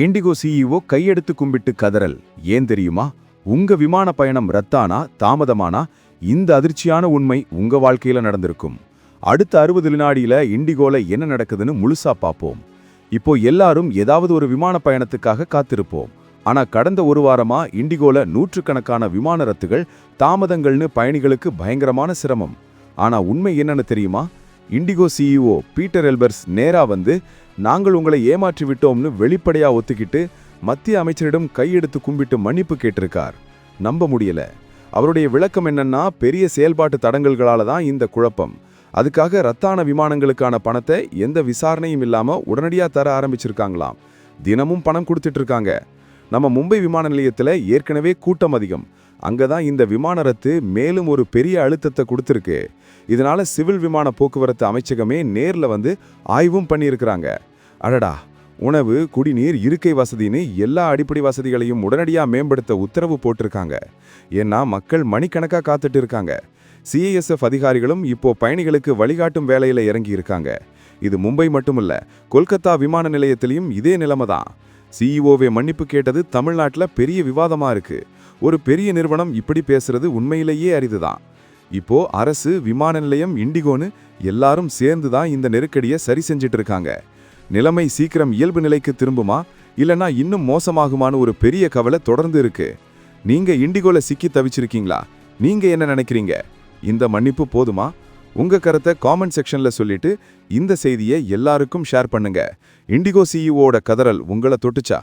Indigo CEO கையெடுத்து கும்பிட்டு கதறல். ஏன் தெரியுமா? உங்க விமான பயணம் ரத்தானா தாமதமானா? இந்த அதிர்ச்சியான உண்மை உங்க வாழ்க்கையில நடந்திருக்கும். அடுத்த அறுபது வினாடியில இண்டிகோல என்ன நடக்குதுன்னு முழுசா பார்ப்போம் இப்போ எல்லாரும் ஏதாவது ஒரு விமான பயணத்துக்காக காத்திருப்போம். ஆனா கடந்த ஒரு வாரமா இண்டிகோல நூற்றுக்கணக்கான விமான ரத்துகள் தாமதங்கள்னு பயணிகளுக்கு பயங்கரமான சிரமம். ஆனா உண்மை என்னன்னு தெரியுமா? இண்டிகோ சிஇஓ பீட்டர் எல்பர்ஸ் நேரா வந்து நாங்கள் உங்களை ஏமாற்றி விட்டோம்னு வெளிப்படையா ஒத்துக்கிட்டு மத்திய அமைச்சரிடம் கையெடுத்து கும்பிட்டு மன்னிப்பு கேட்டிருக்கார். நம்ப முடியல. அவருடைய விளக்கம் என்னன்னா பெரிய செயல்பாட்டு தடங்கல்களால தான் இந்த குழப்பம். அதுக்காக ரத்தான விமானங்களுக்கான பணத்தை எந்த விசாரணையும் இல்லாம உடனடியா தர ஆரம்பிச்சிருக்காங்களாம். தினமும் பணம் கொடுத்துட்டு இருக்காங்க. நம்ம மும்பை விமான நிலையத்தில் ஏற்கனவே கூட்டம் அதிகம். அங்கே தான் இந்த விமான ரத்து மேலும் ஒரு பெரிய அழுத்தத்தை கொடுத்துருக்கு. இதனால சிவில் விமான போக்குவரத்து அமைச்சகமே நேரில் வந்து ஆய்வும் பண்ணியிருக்கிறாங்க. அடடா உணவு குடிநீர் இருக்கை வசதின்னு எல்லா அடிப்படை வசதிகளையும் உடனடியாக மேம்படுத்த உத்தரவு போட்டிருக்காங்க. ஏன்னா மக்கள் மணிக்கணக்காக காத்துட்டு இருக்காங்க. சிஐஎஸ்எஃப் அதிகாரிகளும் இப்போ பயணிகளுக்கு வழிகாட்டும் வேலையில் இறங்கி இருக்காங்க இது மும்பை மட்டுமல்ல கொல்கத்தா விமான நிலையத்திலையும் இதே நிலைமை தான். சிஇஓவே மன்னிப்பு கேட்டது தமிழ்நாட்டில் பெரிய விவாதமாக இருக்கு. ஒரு பெரிய நிறுவனம் இப்படி பேசுறது உண்மையிலேயே அரிதுதான். இப்போ அரசு விமான நிலையம் இண்டிகோன்னு எல்லாரும் சேர்ந்து தான் இந்த நெருக்கடியை சரி செஞ்சிட்டு இருக்காங்க நிலைமை சீக்கிரம் இயல்பு நிலைக்கு திரும்புமா? இல்லனா இன்னும் மோசமாகுமான்னு ஒரு பெரிய கவலை தொடர்ந்து இருக்கு. நீங்க இண்டிகோல சிக்கி தவிச்சிருக்கீங்களா? நீங்க என்ன நினைக்கிறீங்க? இந்த மன்னிப்பு போதுமா? உங்க கருத்தை காமெண்ட் செக்ஷன்ல சொல்லிட்டு இந்த செய்தியை எல்லாருக்கும் ஷேர் பண்ணுங்க. இண்டிகோ சிஇஓட கதறல் உங்களை தொட்டுச்சா?